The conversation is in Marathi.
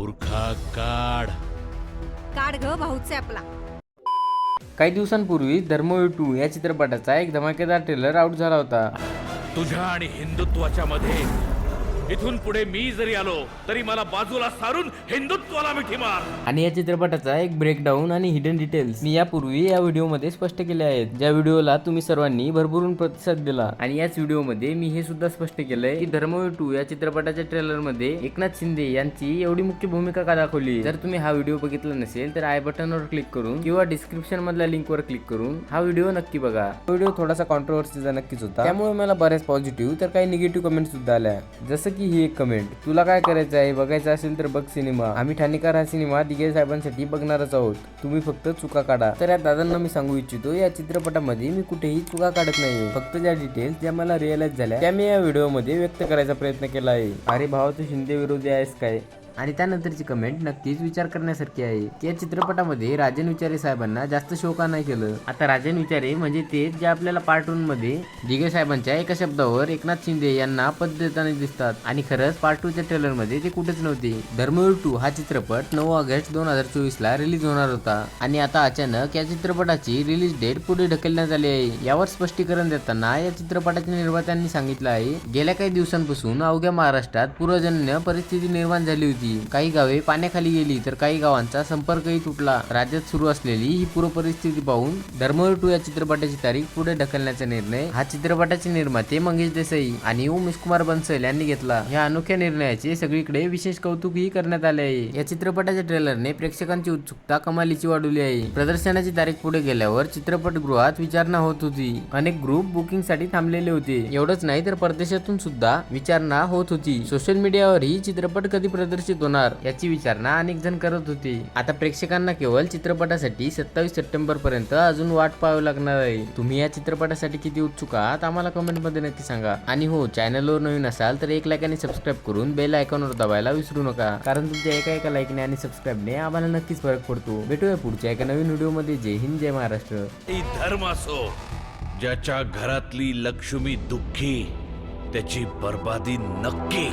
बुरखा काढ. काढ ग भाऊचे आपला. काही दिवसांपूर्वी धर्मवीर टू या चित्रपटाचा एक धमाकेदार ट्रेलर आउट झाला होता. तुझ्या आणि हिंदुत्वाच्या मध्ये इथून पुढे मी जरी आलो तरी मला बाजूला सारून हिंदुत्वाला मिठी मार. आणि या चित्रपटाचा एक ब्रेकडाऊन आणि हिडन डिटेल्स मी यापूर्वी या व्हिडिओमध्ये स्पष्ट केले आहेत. ज्या व्हिडिओला तुम्ही सर्वांनी भरभरून प्रतिसाद दिला आणि याच व्हिडिओमध्ये मी हे सुद्धा स्पष्ट केलंय की धर्मवीर टू या चित्रपटाच्या ट्रेलरमध्ये एकनाथ शिंदे यांची एवढी मुख्य भूमिका का दाखवली? जर तुम्ही हा व्हिडिओ बघितला नसेल तर आय बटनवर क्लिक करून किंवा डिस्क्रिप्शन मधल्या लिंकवर क्लिक करून हा व्हिडिओ नक्की बघा. व्हिडिओ थोडासा कॉन्ट्रोवर्सीचा नक्कीच होता. त्यामुळे मला बऱ्याच पॉझिटिव्ह तर काही निगेटिव्ह कमेंट सुद्धा आल्या. जसं की की ही एक कमेंट तुला काय करायचं आहे? बघायचं असेल तर बघ सिनेमा आम्ही ठाणेकर हा सिनेमा दिगे साहेबांसाठी बघणारच आहोत. तुम्ही फक्त चुका काढा. तर या दादांना मी सांगू इच्छितो या चित्रपटामध्ये मी कुठेही चुका काढत नाही फक्त ज्या डिटेल्स ज्या मला रिअलाइज झाल्या त्या मी या व्हिडिओमध्ये व्यक्त करायचा प्रयत्न केला आहे. अरे भावा तू शिंदे विरोधी आहेस काय? आणि त्यानंतरची कमेंट नक्कीच विचार करण्यासारखी आहे. या चित्रपटामध्ये राजन विचारे साहेबांना जास्त शो का नाही केलं? आता राजन विचारे म्हणजे तेच जे आपल्याला पार्ट वनमध्ये दिगे साहेबांच्या एका शब्दावर एकनाथ शिंदे यांना पद देताना दिसतात. आणि खरंच पार्ट टू च्या ट्रेलरमध्ये ते कुठेच नव्हते. धर्मवीर टू हा चित्रपट नऊ ऑगस्ट दोन हजार चोवीस ला रिलीज होणार होता. आणि आता अचानक या चित्रपटाची रिलीज डेट पुढे ढकलण्यात आली आहे. यावर स्पष्टीकरण देताना या चित्रपटाच्या निर्मात्यांनी सांगितलं आहे. गेल्या काही दिवसांपासून अवघ्या महाराष्ट्रात पूर्वजन्य परिस्थिती निर्माण झाली होती. काही गावे पाण्याखाली गेली तर काही गावांचा संपर्कही तुटला. राज्यात सुरू असलेली ही पूर्व परिस्थिती पाहून धर्मवीर टू या चित्रपटाची तारीख पुढे ढकलण्याचा निर्णय हा चित्रपटाचे निर्माते मंगेश देसाई आणि उमेश कुमार बन्सल यांनी घेतला. या अनोख्या निर्णयाचे सगळीकडे विशेष कौतुकही करण्यात आले आहे. या चित्रपटाच्या ट्रेलरने प्रेक्षकांची उत्सुकता कमालीची वाढवली आहे. प्रदर्शनाची तारीख पुढे गेल्यावर चित्रपटगृहात विचारणा होत होती. अनेक ग्रुप बुकिंगसाठी थांबलेले होते. एवढंच नाही तर परदेशातून सुद्धा विचारणा होत होती. सोशल मीडियावरही चित्रपट कधी प्रदर्शित होणार याची विचारणा अनेक जण करत होते. आता प्रेक्षकांना केवळ चित्रपटासाठी सत्तावीस सप्टेंबर पर्यंत अजून वाट पाहावी लागणार आहे. तुम्ही या चित्रपटासाठी किती उत्सुक आहात आम्हाला कमेंटमध्ये नक्की सांगा. आणि हो चॅनलवर नवीन असाल तर एक लाईक आणि सबस्क्राईब करून बेल आयकॉनवर दाबायला विसरू नका. कारण तुमच्या एका एका लाईकने आणि सबस्क्राईबने आम्हाला नक्कीच फरक पडतो. भेटूया पुढच्या एका नवीन व्हिडिओमध्ये. जय हिंद जय महाराष्ट्र. ती धर्म असो ज्याच्या घरातली लक्ष्मी दुःखी त्याची बर्बादी नक्की.